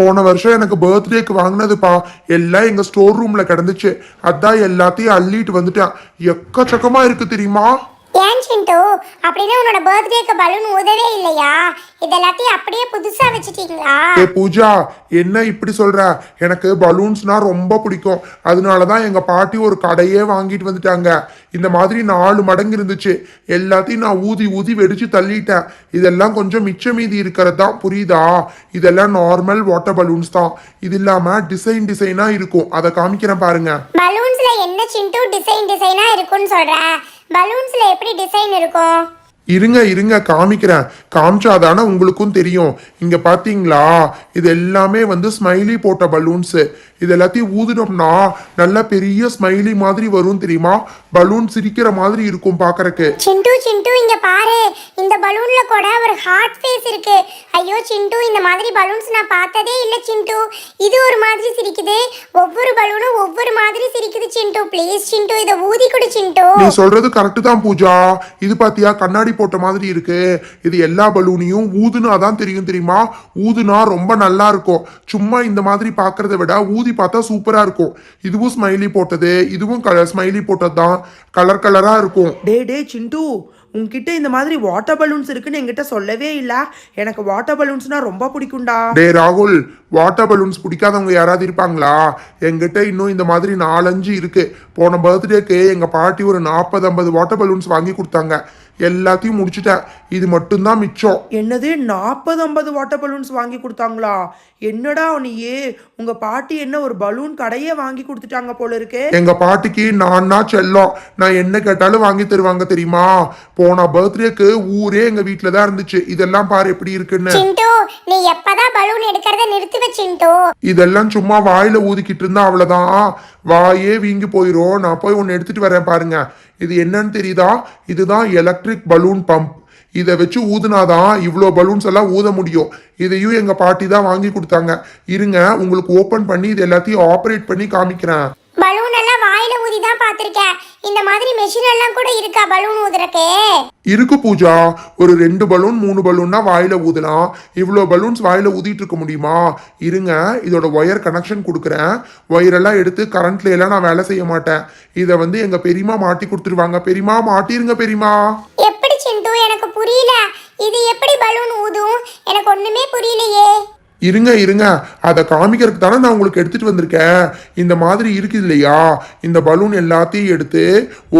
போன வருஷம் எனக்கு பர்த்டேக்கு வாங்கினதுப்பா. எல்லாம் எங்கள் ஸ்டோர் ரூமில் கிடந்துச்சு. அதான் எல்லாத்தையும் அள்ளிட்டு வந்துட்டேன். எக்கச்சக்கமாக இருக்குது தெரியுமா? ஏன் சிண்டு? அப்படின்னா உன்னோட பர்த்டேக்கு பலூன் உதவே இல்லையா? இதெல்லாத்தையும் அப்படியே புதுசா வச்சுட்டீங்களா? ஏ பூஜா என்ன இப்படி சொல்ற? எனக்கு பலூன்ஸ்னா ரொம்ப பிடிக்கும். அதனால தான் எங்க பாட்டி ஒரு கடையே வாங்கிட்டு வந்துட்டாங்க. இந்த மாதிரி நாலு மடங்கு இருந்துச்சு. எல்லாத்தையும் நான் ஊதி ஊதி வெடிச்சு தள்ளிட்டேன். இதெல்லாம் கொஞ்சம் மிச்ச மீதி இருக்கிறது தான் புரியுதா? இதெல்லாம் நார்மல் வாட்டர் பலூன்ஸ் தான். இது இல்லாம டிசைன் டிசைனா இருக்கும். அதை காமிக்கிறேன் பாருங்க. பலூன்ஸ்ல என்ன சிண்டு? டிசைன் டிசைனா இருக்குன்னு சொல்ற. பலூன்ஸ்ல எப்படி டிசைன் இருக்கும்? இருங்க இருங்க காமிக்கிறேன். காமிச்சாதானே உங்களுக்கும் தெரியும். இங்க பாத்தீங்களா? இது எல்லாமே வந்து ஸ்மைலி போட்ட பலூன்ஸ். இது எல்லாத்தையும் ஊதுனோம்னா நல்ல பெரிய ஸ்மைலி மாதிரி வரும் தெரியுமா? பலூன் சிரிக்கிற மாதிரி இருக்கும் பாக்குறக்கு சிண்டு சிண்டு இங்க பாரு. இந்த பலூன்ல கூட ஒரு ஹார்ட் ஃபேஸ் இருக்கு. ஐயோ சிண்டு இந்த மாதிரி பலூன்ஸ் நான் பார்த்ததே இல்ல சிண்டு. இது ஒரு மாதிரி சிரிக்குது. ஒவ்வொரு பலூனும் ஒவ்வொரு மாதிரி சிரிக்குது சிண்டு. ப்ளீஸ் சிண்டு இதை ஊதி கொடு சிண்டு. நீ சொல்றது கரெக்டு தான் பூஜா. இது பாத்தியா கண்ணாடி போட்ட மாதிரி இருக்கு. இது எல்லா பலூனையும் ஊதுனா தான் தெரியும் தெரியுமா? ஊதுனா ரொம்ப நல்லா இருக்கும். சும்மா இந்த மாதிரி பார்க்கறத விட ஊதி பார்த்தா சூப்பரா இருக்கும். இதுவும் ஸ்மைலி போட்டது இதுவும் ஸ்மைலி போட்டது தான் கலர் கலரா இருக்கும். டே டே சிண்டு உன்கிட்ட இந்த மாதிரி வாட்டர் பலூன்ஸ் இருக்குன்னு என்கிட்ட சொல்லவே இல்ல. எனக்கு வாட்டர் பலூன்ஸ்னா ரொம்ப பிடிக்கும்டா. டே ராகுல் வாட்டர் பலூன்ஸ் பிடிக்காதவங்க யாராவது இருப்பாங்களா? எங்கிட்ட இன்னும் இந்த மாதிரி நாலஞ்சு இருக்கு. போன பர்த்டேக்கு எங்க பாட்டி ஒரு நாற்பது ஐம்பது வாட்டர் பலூன்ஸ் வாங்கி கொடுத்தாங்க. எல்லாத்தையும் முடிச்சிட்டேன். இது மட்டும்தான் மிச்சம். என்னது நாற்பது ஐம்பது வாட்டர் பலூன்ஸ் வாங்கி கொடுத்தாங்களா? என்னடா நீயே உங்க பாட்டி என்ன ஒரு பலூன் கடையே வாங்கி கொடுத்துட்டாங்க போல இருக்கே. எங்க பாட்டிக்கு நான் தான் செல்லம். நான் என்ன கேட்டாலும் வாங்கி தருவாங்க தெரியுமா? போன பர்த்டேக்கு ஊரே எங்க வீட்டில தான் இருந்துச்சு. இதெல்லாம் பாரு எப்படி இருக்குன்னு. சிண்டு நீ எப்பதான் பலூன் எடுக்கிறத நிறுத்துவ சிண்டு. இதெல்லாம் சும்மா வாயில ஊதிக்கிட்டு இருந்தா அவ்வளவுதான். வாயே வீங்கி போயிரும். நான் போய் ஒன்னு எடுத்துட்டு வரேன் பாருங்க. இது என்னன்னு தெரியுதா? இதுதான் எலக்ட்ரிக் பலூன் பம்ப் இதை வச்சு ஊதுனாதான் இவ்வளோ பலூன்ஸ் எல்லாம் ஊத முடியும். இதையும் எங்க பாட்டி தான் வாங்கி கொடுத்தாங்க. இருங்க உங்களுக்கு ஓபன் பண்ணி இது எல்லாத்தையும் ஆப்ரேட் பண்ணி காமிக்கிறேன். பலூன் எல்லாம் வாயில ஊதி தான் பார்த்திருக்கேன். இந்த மாதிரி மெஷின் எல்லாம் கூட இருக்கா பலூன் ஊதுறக்கே? இருக்கு பூஜா. ஒரு ரெண்டு பலூன் மூணு பலூன்னா வாயில ஊதலாம். இவ்வளோ பலூன்ஸ் வாயில ஊதிட்டு இருக்க முடியுமா? இருங்க இதோட ஒயர் கனெக்ஷன் கொடுக்குறேன். ஒயரெல்லாம் எடுத்து கரண்ட்ல எல்லாம் நான் வேலை செய்ய மாட்டேன். இதை வந்து எங்க பெரியமா மாட்டி கொடுத்துருவாங்க. பெரியமா மாட்டிருங்க பெரியமா சிண்டு எனக்கு புரியல. இது எப்படி பலூன் ஊதும்? எனக்கு ஒண்ணுமே புரியலையே. இருங்க இருங்க. அதை காமிக்கிறதுக்கு தானே நான் உங்களுக்கு எடுத்துகிட்டு வந்திருக்கேன். இந்த மாதிரி இருக்குது இல்லையா? இந்த பலூன் எல்லாத்தையும் எடுத்து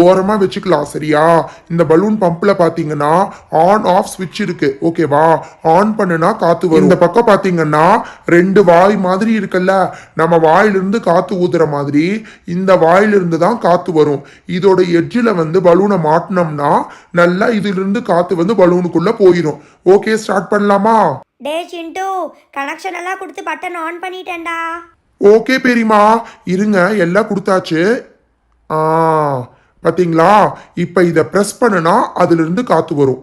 ஓரமாக வச்சுக்கலாம் சரியா? இந்த பலூன் பம்பில் பார்த்தீங்கன்னா ஆன் ஆஃப் ஸ்விட்ச் இருக்குது ஓகேவா ஆன் பண்ணுனா காற்று வரும். இந்த பக்கம் பார்த்தீங்கன்னா ரெண்டு வாய் மாதிரி இருக்குல்ல. நம்ம வாயிலிருந்து காற்று ஊதுற மாதிரி இந்த வாயிலிருந்து தான் காற்று வரும். இதோட எட்ஜில் வந்து பலூனை மாட்டினோம்னா நல்லா இதிலிருந்து காற்று வந்து பலூனுக்குள்ளே போயிடும் ஓகே ஸ்டார்ட் பண்ணலாமா? டே சிண்டு கனெக்ஷன் எல்லாம் கொடுத்து பட்டன் ஆன் பண்ணிட்டேன்டா. ஓகே பெரியமா இருங்க எல்லாம் கொடுத்தாச்சு. ஆ பார்த்தீங்களா இப்போ இதை ப்ரெஸ் பண்ணுனா அதுலேருந்து காற்று வரும்.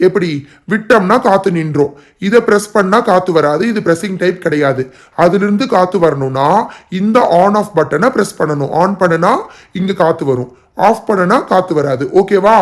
எப்படி? விட்டோம்னா காற்று நின்றோம். இதை ப்ரெஸ் பண்ணால் காற்று வராது. இது ப்ரெஸ்ஸிங் டைப் கிடையாது. அதுல காற்று வரணும்னா இந்த ஆன் ஆஃப் பட்டனை ப்ரெஸ் பண்ணணும். ஆன் பண்ணுனா இங்கே காற்று வரும். ஆஃப் பண்ணுனா காற்று வராது. ஓகேவா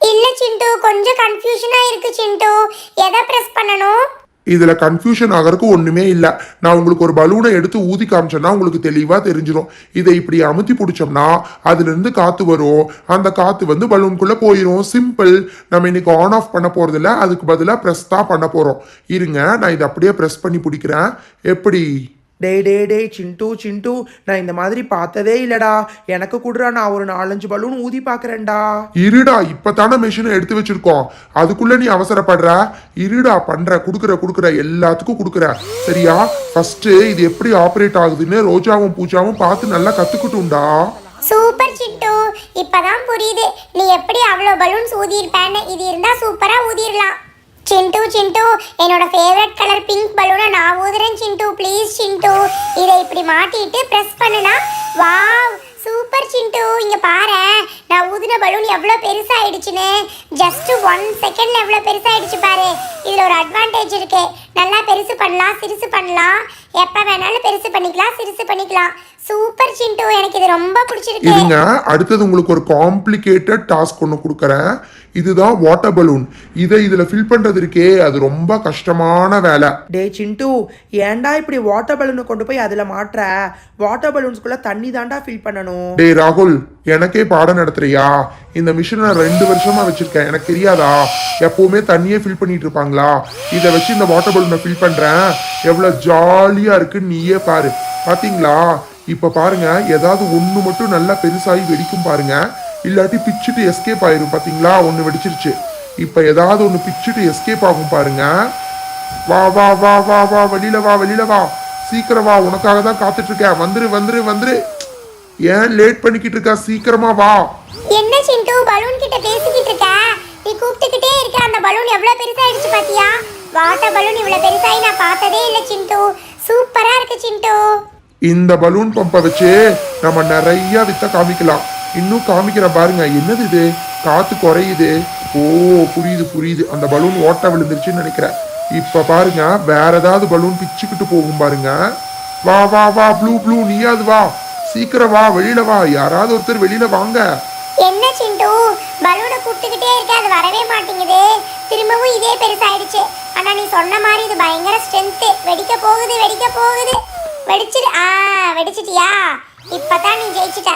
இல்ல சிண்டு கொஞ்சம் கன்ஃபியூஷனா இருக்கு சிண்டு. எதை பிரஸ் பண்ணணும்? இதுல கன்ஃபியூஷன் ஆகிறதுக்கு ஒண்ணுமே இல்ல. நான் உங்களுக்கு ஒரு பலூனை எடுத்து ஊதி காமிச்சேன்னா உங்களுக்கு தெளிவா தெரிஞ்சிடும் இதை இப்படி அமுத்தி பிடிச்சோம்னா அதுல இருந்து காத்து வரும். அந்த காத்து வந்து பலூனுக்குள்ள போயிடும் சிம்பிள் நம்ம இன்னைக்கு ஆன் ஆஃப் பண்ண போறது இல்ல அதுக்கு பதிலாக ப்ரெஸ் தான் பண்ண போறோம். இருங்க நான் இதை அப்படியே ப்ரெஸ் பண்ணி பிடிக்கிறேன். எப்படி? டே டே டே சிண்டு சிண்டு. நான் இந்த மாதிரி பார்த்ததே இல்லடா. எனக்கு கூடுறா நான் ஒரு நாலஞ்சு பலூன் ஊதி பார்க்கறேன்டா இருடா இப்பதானே மிஷினை எடுத்து வச்சிருக்கோம். அதுக்குள்ள நீ அவசரப்படுற? இருடா பண்ற குடுக்குற குடுக்குற எல்லாத்துக்கும் குடுக்குற. சரியா? ஃபர்ஸ்ட் இது எப்படி ஆப்ரேட் ஆகுதுன்னு ரோஜாவும் பூஜாவும் பார்த்து நல்லா கத்துக்கிட்டும்டா சூப்பர் சிண்டு இப்பதான் புரியுது. நீ எப்படி அவ்வளோ பலூன்ஸ் ஊதியிருப்பேன்னு. இது இருந்தா சூப்பரா ஊதிரலாம். சிண்டு சிண்டு. என்னோட ஃபேவரட் கலர் பிங்க் பலூனை நான் ஊதுறேன் சிண்டு. ப்ளீஸ் சிண்டு. இதை இப்படி மாட்டிட்டு ப்ரெஸ் பண்ணுனா வாவ் சூப்பர் சிண்டு. இங்கே பாரு நான் ஊதின பலூன் எவ்வளோ பெருசாகிடுச்சுன்னு ஜஸ்ட் ஒன் செகண்டில் எவ்வளோ பெருசாகிடுச்சு பாரு. இதில் ஒரு அட்வான்டேஜ் இருக்கு. நல்லா பெருசு பண்ணலாம் சிறுசு பண்ணலாம். எப்ப வேணாலும் பெருசு பண்ணிக்கலாம் சிறுசு பண்ணிக்கலாம். சூப்பர் சிண்டு எனக்கு இது ரொம்ப பிடிச்சிருக்கு. இருங்க அடுத்தது உங்களுக்கு ஒரு காம்ப்ளிகேட்டட் டாஸ்க் ஒன்று கொடுக்குறேன். இதுதான் வாட்டர் பலூன் இதை இதுல ஃபில் பண்றது இருக்கே அது ரொம்ப கஷ்டமான வேலை. டே சிண்டு ஏன்டா இப்படி வாட்டர் பலூனை கொண்டு போய் அதில் மாட்டுற? வாட்டர் பலூன்ஸ்குள்ளே தண்ணி தாண்டா ஃபில் பண்ணணும். டேய் ராகுல் எனக்கே பாடம் நடத்துறியா? இந்த மிஷினை நான் ரெண்டு வருஷமா வச்சிருக்கேன். எனக்கு தெரியாதா? எப்பவுமே தண்ணியே ஃபில் பண்ணிட்டு இருப்பாங்களா? இதை வச்சு இந்த வாட்டர் பலூனை ஃபில் பண்றேன். எவ்வளவு ஜாலியா இருக்குன்னு நீயே பாரு. பாத்தீங்களா? இப்ப பாருங்க ஏதாவது ஒண்ணு மட்டும் நல்லா பெருசாகி வெடிக்கும் பாருங்க. இல்லாட்டி பிச்சுட்டு எஸ்கேப் ஆயிரும் பாத்தீங்களா? ஒன்று வெடிச்சிருச்சு. இப்ப ஏதாவது ஒண்ணு பிச்சுட்டு எஸ்கேப் ஆகும் பாருங்க. வா வா வா வா வா வெளியில வா வெளியில வா. சீக்கிரம் வா உனக்காக தான் காத்துட்டு இருக்கேன். வந்துரு வந்துரு வந்துரு. ஏன் லேட் பண்ணிக்கிட்டு இருக்கா? சீக்கிரமா வா. என்ன சிண்டு? பலூன் கிட்ட பேசிக்கிட்டு இருக்க? நீ கூப்பிட்டுக்கிட்டே இருக்க. அந்த பலூன் எவ்வளவு பெருசாயிடுச்சு பாத்தியா? வாட்டர் பலூன் இவ்வளவு பெருசாயி நான் பார்த்ததே இல்ல சிண்டு. சூப்பரா இருக்கு சிண்டு. இந்த பலூன் பம்பை வச்சு நம்ம நிறைய வித்த காமிக்கலாம். இன்னும் காமிக்கிற பாருங்க. என்னது இது? காத்து குறையுது. ஓ புரியுது புரியுது. அந்த பலூன் ஓட்ட விழுந்துருச்சுன்னு நினைக்கிறேன். இப்ப பாருங்க. வேற ஏதாவது பலூன் பிச்சுக்கிட்டு போகும் பாருங்க. வா வா வா ப்ளூ ப்ளூ நீயாவது வா. சீக்கிரம் வா. வெளியில வா. யாராவது ஒருத்தர் வெளியில வாங்க. பலூனை கூப்பிட்டுக்கிட்டே இருக்க அது வரவே மாட்டேங்குது. திரும்பவும் இதே பெருசாயிடுச்சு. ஆனா நீ சொன்ன மாதிரி இது பயங்கர ஸ்ட்ரென்த்து வெடிக்க போகுது வெடிக்க போகுது. வெடிச்சிரு. ஆ வெடிச்சிட்டியா? இப்பதான் நீ ஜெயிச்சிட்ட.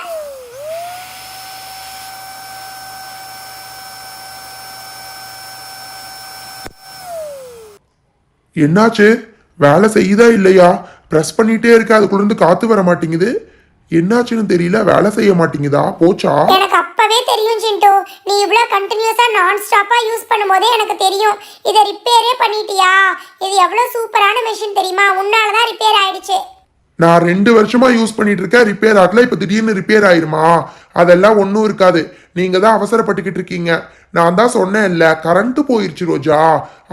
என்னாச்சு? வேலை செய்யுதா இல்லையா? ப்ரெஸ் பண்ணிகிட்டே இருக்க. அதுக்குள்ளேருந்து காற்று காத்து வர மாட்டேங்குது. என்னாச்சுன்னு தெரியல வேலை செய்ய மாட்டேங்குதா? போச்சா? எனக்கு அப்பவே தெரியும் சிண்டு. நீ இவ்வளோ கண்டினியூஸா நான் ஸ்டாப்பா யூஸ் பண்ணும்போதே எனக்கு தெரியும். இதை ரிப்பேரே பண்ணிட்டியா? இது எவ்வளோ சூப்பரான மெஷின் தெரியுமா? உன்னால தான் ரிப்பேர் ஆயிடுச்சு. நான் ரெண்டு வருஷமா யூஸ் பண்ணிட்டு இருக்கேன் ரிப்பேர் ஆகல. இப்போ திடீர்னு ரிப்பேர் ஆயிருமா? அதெல்லாம் ஒன்றும் இருக்காது. நீங்க தான் அவசரப்பட்டுக்கிட்டு இருக்கீங்க. நான் தான் சொன்னேன் இல்ல கரண்ட் போயிருச்சு ரோஜா.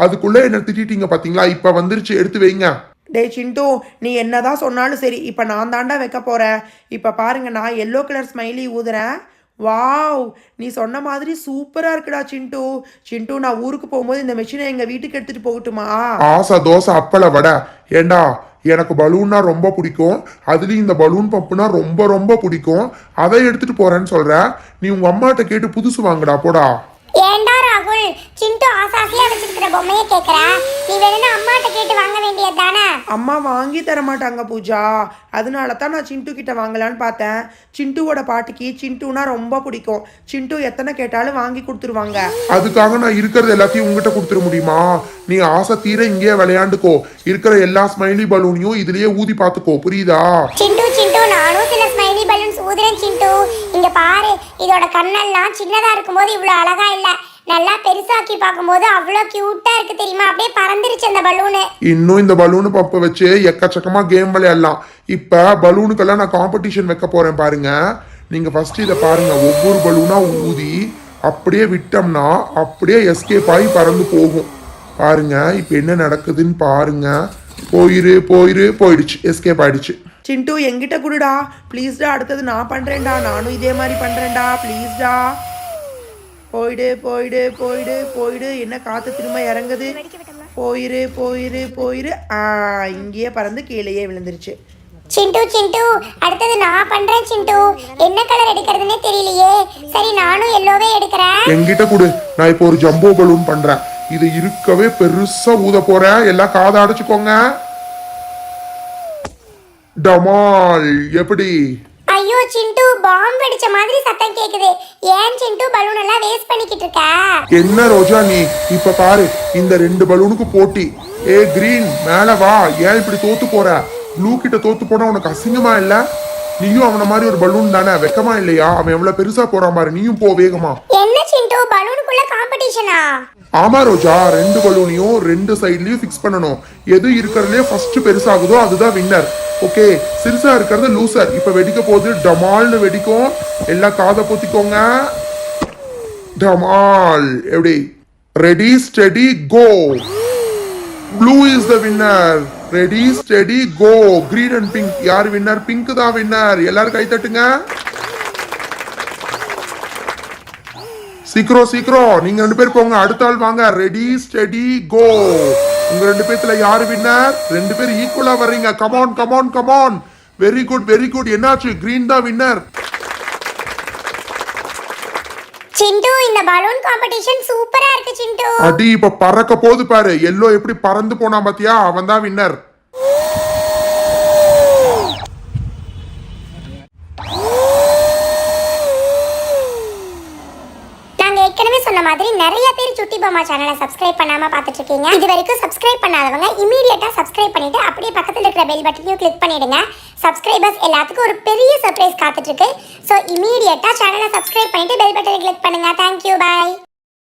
அதுக்குள்ள என்ன திட்டிட்டீங்க பாத்தீங்களா? இப்ப வந்துருச்சு எடுத்து வைங்க. டே சிண்டு நீ என்ன தான் சொன்னாலும் சரி இப்போ நான் தாண்டா வைக்க போகிறேன் இப்போ பாருங்க நான் எல்லோ கலர் ஸ்மைலி ஊதுறேன். வாவ் நீ சொன்ன மாதிரி சூப்பராக இருக்குடா சிண்டு. சிண்டு நான் ஊருக்கு போகும்போது இந்த மிஷினை எங்கள் வீட்டுக்கு எடுத்துகிட்டு போகட்டுமா? ஆசை தோசை அப்பளை வடை. ஏண்டா எனக்கு பலூன்னா ரொம்ப பிடிக்கும். அதுலேயும் இந்த பலூன் பம்புனா ரொம்ப ரொம்ப பிடிக்கும். அதை எடுத்துகிட்டு போகிறேன்னு சொல்கிறேன் நீ உங்கள் அம்மாட்ட கேட்டு புதுசு வாங்குடா போடா. ஏன்டா ராகுல்? சிண்டு ஆசாசியா வச்சிருக்கிற பொம்மையை கேக்குற? நீ வேணும்னா அம்மாட்ட கேட்டு வாங்க வேண்டியது தானே அம்மா வாங்கி தர மாட்டாங்க பூஜா. அதனால தான் நான் சிண்டு கிட்ட வாங்கலான்னு பார்த்தேன். சிண்டுவோட பாட்டிக்கு சிண்டுனா ரொம்ப பிடிக்கும். சிண்டு எத்தனை கேட்டாலும் வாங்கி கொடுத்துருவாங்க. அதுக்காக நான் இருக்கிறது எல்லாத்தையும் உங்ககிட்ட கொடுத்துட முடியுமா? நீ ஆசை தீர இங்கேயே விளையாண்டுக்கோ. இருக்கிற எல்லா ஸ்மைலி பலூனையும் இதுலயே ஊதி பார்த்துக்கோ. புரியுதா? சிண்டு சிண்டு நானும் சில ஸ்மைலி பலூன்ஸ் ஊதுறேன் சிண்டு. இங்க பாரு இதோட கண்ணெல்லாம் சின்னதா இருக்கும்போது இவ்வளோ அழகா இல்ல. நல்லா பெருசாக்கி பார்க்கும்போது அவ்வளோ கியூட்டா இருக்கு தெரியுமா? அப்படியே பறந்துருச்சு அந்த பலூனு இன்னும் இந்த பலூனு பம்பை வச்சு எக்கச்சக்கமா கேம் விளையாடலாம். இப்ப பலூனுக்கெல்லாம் நான் காம்படிஷன் வைக்க போறேன் பாருங்க. நீங்க ஃபர்ஸ்ட் இதை பாருங்க. ஒவ்வொரு பலூனா ஊதி அப்படியே விட்டோம்னா அப்படியே எஸ்கேப் ஆகி பறந்து போகும். பாருங்க இப்போ என்ன நடக்குதுன்னு பாருங்க. போயிரு போயிரு போயிடுச்சு. எஸ்கேப் ஆயிடுச்சு. சிண்டு எங்கிட்ட குடுடா. ப்ளீஸ்டா அடுத்தது நான் பண்ணுறேன்டா நானும் இதே மாதிரி பண்ணுறேன்டா ப்ளீஸ்டா போயிடு போயிடு போயிடு போயிடு. என்ன காற்று திரும்ப இறங்குது? போயிரு போயிரு போயிரு. ஆ இங்கேயே பறந்து கீழேயே விழுந்துருச்சு. சிண்டு சிண்டு அடுத்தது நான் பண்றேன் சிண்டு. என்ன கலர் எடுக்கிறதுனே தெரியலையே. சரி நானும் எல்லோவே எடுக்கிறேன். என்கிட்ட கொடு. நான் இப்போ ஒரு ஜம்போ பலூன் பண்றேன். இது இருக்கவே பெருசா ஊத போறேன். எல்லாம் காதை அடைச்சுக்கோங்க. டமால் எப்படி? ஐயோ சிண்டு பாம்பு வெடிச்ச மாதிரி சத்தம் கேக்குது. ஏன் சிண்டு பலூன் எல்லாம் வேஸ்ட் பண்ணிக்கிட்டு இருக்க? என்ன ரோஜா நீ? இப்ப பாரு இந்த ரெண்டு பலூனுக்கு போட்டி. ஏ கிரீன் மேல வா. ஏன் இப்படி தோத்து போற? ப்ளூ கிட்ட தோத்து போனா உனக்கு அசிங்கமா இல்ல? நீயும் அவன மாதிரி ஒரு பலூன் தானே? வெக்கமா இல்லையா? அவன் எவ்வளவு பெருசா போறான் பாரு. நீயும் போ வேகமா. என்ன சிண்டு? பலூனுக்குள்ள காம்படிஷனா ஆமா ரோஜா ரெண்டு பலூனையும் ரெண்டு சைட்லயும் ஃபிக்ஸ் பண்ணணும். எது இருக்கிறதுலே ஃபர்ஸ்ட் பெருசாகுதோ அதுதான் வின்னர் ஓகே சிறுசா இருக்கிறது லூசர் இப்ப வெடிக்க போகுது. டமால்னு வெடிக்கும். எல்லாம் காதை பொத்திக்கோங்க. டமால். எப்படி? Ready steady go blue is the winner ready steady go green and pink யார் வின்னர் பிங்க் தான் வின்னர் எல்லாரும் கை தட்டுங்க சீக்கிரம் சீக்கிரம் நீங்க ரெண்டு பேர் போங்க அடுத்த ஆள் வாங்க ரெடி ஸ்டெடி கோ உங்க ரெண்டு பேர்த்துல யாரு வின்னர் ரெண்டு பேர் ஈக்குவலா வர்றீங்க come on come on come on very good very good என்னாச்சு கிரீன் தான் வின்னர் சிண்டு இந்த பலூன் காம்படிஷன் சூப்பரா இருக்கு சிண்டு. அடி இப்ப பறக்க போது பாரு. எல்லோ எப்படி பறந்து போனா பாத்தியா? அவன் தான் வின்னர் நாங்க ஏற்கனவே சொன்ன மாதிரி நிறைய பேர் சுட்டி பொம்மா சேனலை சப்ஸ்கிரைப் பண்ணாம பார்த்துட்டு இருக்கீங்க இது வரைக்கும் சப்ஸ்கிரைப் பண்ணாதவங்க இமீடியட்டா சப்ஸ்கிரைப் பண்ணிட்டு அப்படியே பக்கத்தில் இருக்கிற பெல் பட்டனையும் கிளிக் பண்ணிடுங்க. சப்ஸ்கிரைபர்ஸ் எல்லாத்துக்கும் ஒரு பெரிய சர்ப்ரைஸ் காத்துட்டு இருக்கு ஸோ இமீடியட்டா சேனலை சப்ஸ்கிரைப் பண்ணிட்டு பெல் பட்டனை கிளிக் பண்ணுங்க. Thank you bye